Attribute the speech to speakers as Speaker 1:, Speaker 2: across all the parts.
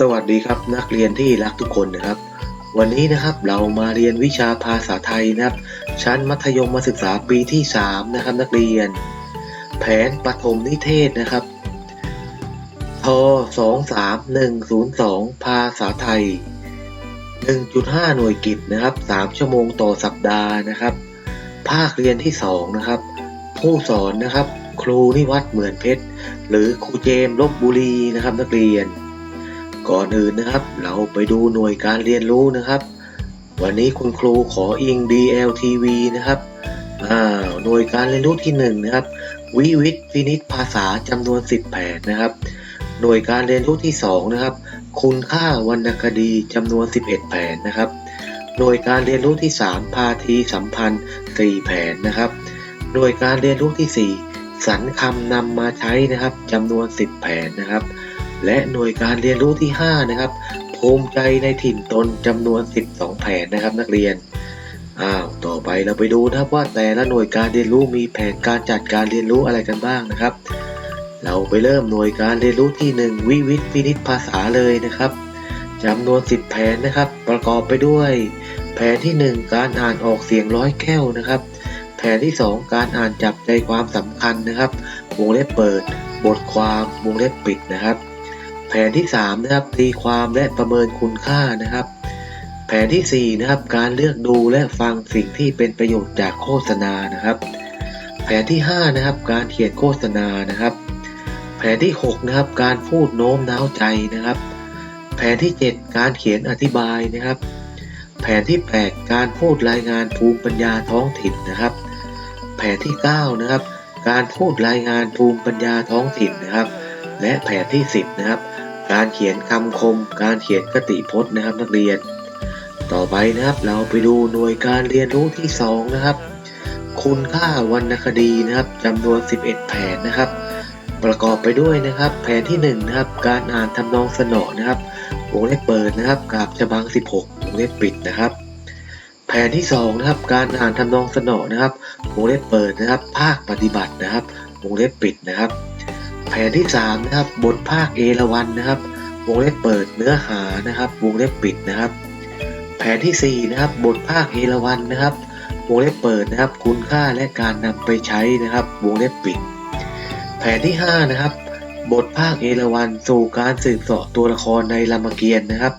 Speaker 1: สวัสดีครับนักเรียนที่รักทุกคนนะครับ วันนี้นะครับเรามาเรียนวิชาภาษาไทยนะครับ ชั้นมัธยมศึกษาปีที่ 3 นะครับนักเรียน แผนปฐมนิเทศนะครับท23102 ภาษาไทย 1.5 หน่วยกิจนะครับ 3 ชั่วโมงต่อสัปดาห์นะครับ ภาคเรียนที่ 2 นะครับ ผู้สอนนะครับ ครูนิวัฒน์เหมือนเพชร หรือครูเจมลบบุรีนะครับนักเรียน ก่อนอื่นนะครับ เราไปดูหน่วยการเรียนรู้นะครับ วันนี้คุณครูขออิง DLTV นะครับหน่วยการเรียนรู้ที่1นะครับวิวิทฟินิชภาษาจำนวน 10แผ่นนะครับ หน่วยการเรียนรู้ที่2นะครับ คุณค่าวรรณคดีจำนวน 11 แผ่นนะครับ หน่วยการเรียนรู้ที่ 3 พาทีสัมพันธ์ 4 แผ่นนะครับ หน่วยการเรียนรู้ที่ 4 สรรคำนำมาใช้นะครับจำนวน 10 แผ่นนะครับ และหน่วยการเรียนรู้ที่ 5 นะครับ ภูมิใจในถิ่นตนจำนวน 12 แผนนะครับนักเรียน อ้าว ต่อไปเราไปดูนะครับว่าแต่ละหน่วยการเรียนรู้มีแผนการจัดการเรียนรู้อะไรกันบ้างนะครับ เราไปเริ่มหน่วยการเรียนรู้ที่ 1 วิวิทย์พินิจภาษาเลยนะครับจำนวน 10 แผนนะครับ ประกอบไปด้วย แผนที่ 1 การอ่านออกเสียงร้อยแก้วนะครับ แผนที่ 2 การอ่านจับใจความสำคัญนะครับ วงเล็บเปิด บทความ วงเล็บปิดนะครับ ผนที่ 3 นะครับตีความและประเมินคุณค่านะครับ แผนที่ 4 นะครับ การเลือกดูและฟังสิ่งที่เป็นประโยชน์จากโฆษณานะครับ แผนที่ 5 นะครับ การเขียนโฆษณานะครับ แผนที่ 6 นะครับ การพูดโน้มน้าวใจนะครับ แผนที่ 7 การเขียนอธิบายนะครับ แผนที่ 8 การพูดรายงานภูมิปัญญาท้องถิ่นนะครับ แผนที่ 9 นะครับ การพูดรายงานภูมิปัญญาท้องถิ่นนะครับและแผนที่ 10 นะครับ การเขียนคำคม การเขียนคติพจน์นะครับนักเรียน ต่อไปนะครับเราไปดูหน่วยการเรียนรู้ที่ 2 นะครับ คุณค่าวรรณคดีนะครับจำนวน 11 แผนนะครับ ประกอบไปด้วยนะครับ แผนที่1นะครับการอ่านทำนองสนอนะครับวงเล็บเปิดนะครับกาบฉบัง 16วงเล็บปิดนะครับ แผนที่2นะครับการอ่านทำนองสนอนะครับวงเล็บเปิดนะครับ ภาคปฏิบัตินะครับวงเล็บปิดนะครับ ผนที่3นะครับบทภาคเอราวันนะครับ วงเล็บเปิดเนื้อหานะครับ วงเล็บปิดนะครับ แผนที่4นะครับบทภาคเอราวันนะครับ วงเล็บเปิดนะครับ คุณค่าและการนำไปใช้นะครับ วงเล็บปิด แผนที่5นะครับบทภาคเอราวันสู่การสืบเสาะตัวละครในรามเกียรติ์นะครับ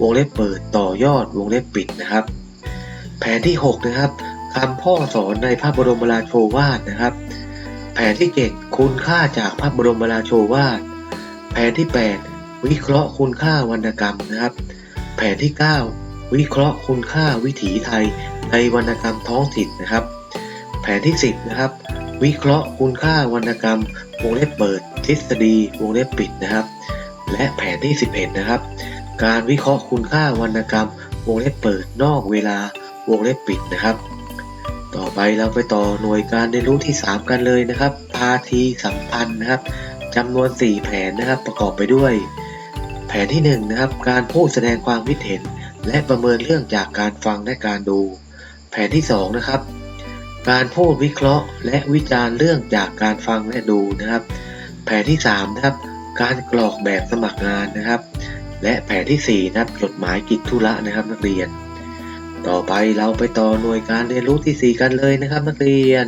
Speaker 1: วงเล็บเปิดต่อยอดวงเล็บปิดนะครับ แผนที่ 6 นะครับคำพ่อสอนในพระบรมราโชวาทนะครับ แผนที่ 7 คุณค่าจากพระบรมราโชวาท แผนที่ 8 วิเคราะห์คุณค่าวรรณกรรมนะครับ แผนที่ 9 วิเคราะห์คุณค่าวิถีไทยในวรรณกรรมท้องถิ่นนะครับ แผนที่ 10 นะครับ วิเคราะห์คุณค่าวรรณกรรมวงเล็บเปิด ทฤษฎีวงเล็บปิดนะครับ และแผนที่ 11 นะครับ การวิเคราะห์คุณค่าวรรณกรรมวงเล็บเปิดนอกเวลาวงเล็บปิดนะครับ ต่อไปเราไปต่อหน่วยการเรียนรู้ที่ 3 กันเลยนะครับ พาทีสัมพันธ์นะครับจำนวน 4 แผนนะครับประกอบไปด้วย แผนที่ 1 นะครับ การพูดแสดงความคิดเห็น และประเมินเรื่องจากการฟังและการดู แผนที่ 2 นะครับ การพูดวิเคราะห์ และวิจารณ์เรื่องจากการฟังและดูนะครับ แผนที่3นะครับ การกรอกแบบสมัครงานนะครับ และแผนที่4นะครับจดหมายกิจธุระนะครับนักเรียน ต่อไปเราไปต่อหน่วยการเรียนรู้ที่ 4 กันเลยนะครับนักเรียน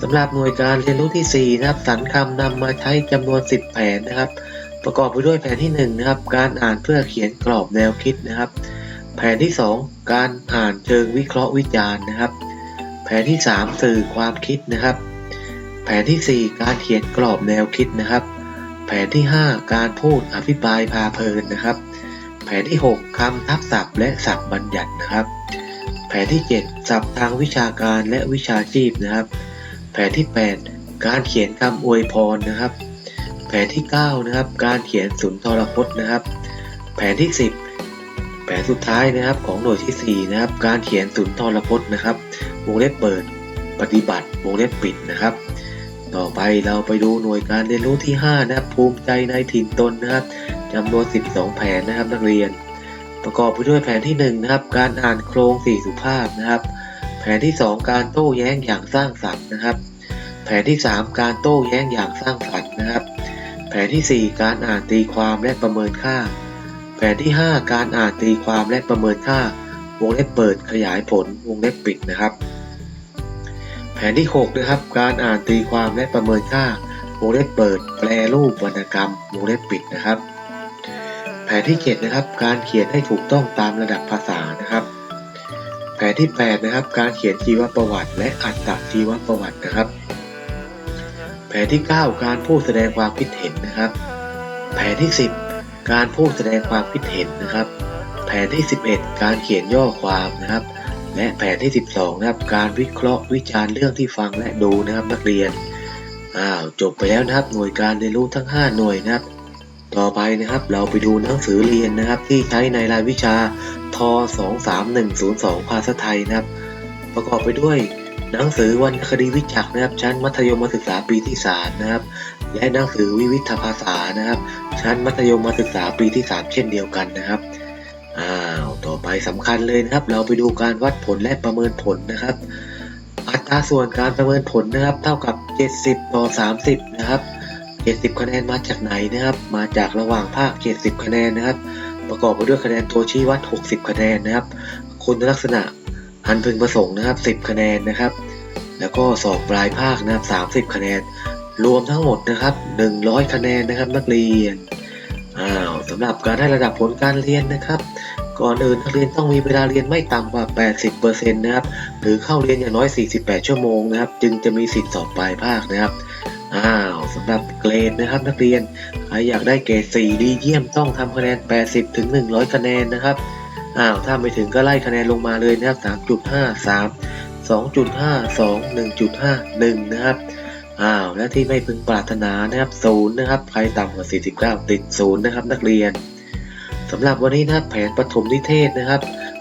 Speaker 1: สำหรับหน่วยการเรียนรู้ที่ 4 นะครับสรรคำนำมาใช้จำนวน 10 แผนนะครับ ประกอบไปด้วยแผนที่ 1 นะครับ การอ่านเพื่อเขียนกรอบแนวคิดนะครับ แผนที่ 2 การอ่านเชิงวิเคราะห์วิจารณ์นะครับ แผนที่ 3 สื่อความคิดนะครับ แผนที่ 4 การเขียนกรอบแนวคิดนะครับ แผนที่ 5 การพูดอภิปรายพาเพลินนะครับ ผนที่ 6คำทับศัพท์และศัพท์บัญญัตินะครับ แผนที่ 7 ศัพท์ทางวิชาการและวิชาชีพนะครับ แผนที่ 8 การเขียนคำอวยพรนะครับ แผนที่ 9 นะครับ การเขียนสุนทรพจน์นะครับ แผนที่ 10 แผนสุดท้ายนะครับของหน่วยที่ 4 นะครับ การเขียนสุนทรพจน์นะครับ วงเล็บเปิด ปฏิบัติ วงเล็บปิดนะครับ ต่อไปเราไปดูหน่วยการเรียนรู้ที่ 5 นะครับ ภูมิใจในถิ่นตนนะครับจำนวน 12 แผนนะครับนักเรียน ประกอบไปด้วยแผนที่ 1 นะครับ การอ่านโครงสี่สุภาพนะครับ แผนที่ 2 การโต้แย้งอย่างสร้างสรรค์นะครับ แผนที่ 3 การโต้แย้งอย่างสร้างสรรค์นะครับ แผนที่ 4 การอ่านตีความและประเมินค่า แผนที่ 5 การอ่านตีความและประเมินค่าวงเล็บเปิดขยายผลวงเล็บปิดนะครับ ผนที่ 6 นะครับ การอ่านตีความและประเมินค่าวงเล็บเปิด แปลรูปวรรณกรรมวงเล็บปิดนะครับ แผนที่7นะครับ การเขียนให้ถูกต้องตามระดับภาษานะครับ แผนที่ 8 นะครับ การเขียนชีวประวัติ และอัตชีวประวัตินะครับ แผนที่ 9 การพูดแสดงความคิดเห็นนะครับ แผนที่ 10 การพูดแสดงความคิดเห็นนะครับ แผนที่ 11 การเขียนย่อความนะครับ และแผนที่ 12 นะครับ การวิเคราะห์วิจารณ์เรื่องที่ฟังและดูนะครับนักเรียนอ้าวจบไปแล้วนะครับหน่วยการเรียนรู้ทั้ง 5 หน่วยนะครับ ต่อไปนะครับเราไปดูหนังสือเรียนนะครับ ที่ใช้ในรายวิชาท23102 ภาษาไทยนะครับ ประกอบไปด้วยหนังสือวรรณคดีวิจักนะครับ ชั้นมัธยมศึกษาปีที่3นะครับ และหนังสือวิวิธภาษานะครับ ชั้นมัธยมศึกษาปีที่ 3 เช่นเดียวกันนะครับอ้าว ไปสำคัญเลยนะครับ เราไปดูการวัดผลและประเมินผลนะครับ อัตราส่วนการประเมินผลนะครับ เท่ากับ 70 ต่อ 30 นะครับ 70 คะแนนมาจากไหนนะครับ มาจากระหว่างภาค 70 คะแนนนะครับ ประกอบไปด้วยคะแนนตัวชี้วัด 60 คะแนนนะครับ คุณลักษณะอันพึงประสงค์นะครับ 10 คะแนนนะครับ แล้วก็สอบปลายภาคนะครับ 30 คะแนน รวมทั้งหมดนะครับ 100 คะแนนนะครับนักเรียน อ้าวสำหรับการได้ระดับผลการเรียนนะครับ ก่อนอื่นนักเรียนต้องมีเวลาเรียนไม่ต่ำกว่า 80%นะครับ หรือเข้าเรียนอย่างน้อย 48 ชั่วโมงนะครับ จึงจะมีสิทธิ์สอบปลายภาคนะครับ อ้าวสำหรับเกรดนะครับนักเรียน ใครอยากได้เกรด 4 ดีเยี่ยมต้องทำคะแนน 80 ถึง 100 คะแนนนะครับ อ้าวถ้าไม่ถึงก็ไล่คะแนนลงมาเลยนะครับ 3.5 3 2.5 2 1.5 1 นะครับ อ้าว และที่ไม่พึงปรารถนานะครับศูนย์นะครับ ใครต่ำกว่า 49 ติดศูนย์นะครับ นักเรียน สำหรับวันนี้นะครับแผนปฐมนิเทศนะครับ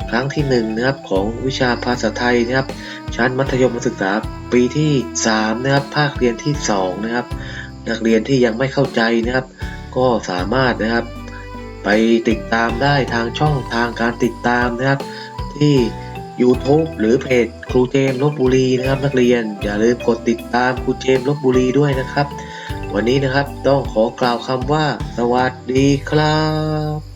Speaker 1: ครั้งที่หนึ่งนะครับของวิชาภาษาไทยนะครับ ชั้นมัธยมศึกษาปีที่3นะครับภาคเรียนที่2นะครับ นักเรียนที่ยังไม่เข้าใจนะครับ ก็สามารถนะครับ ไปติดตามได้ทางช่องทางการติดตามนะครับ ที่ YouTube หรือเพจครูเจมลบบุรีนะครับ นักเรียนอย่าลืมกดติดตามครูเจมลบบุรีด้วยนะครับ วันนี้นะครับต้องขอกล่าวคำว่า สวัสดีครับ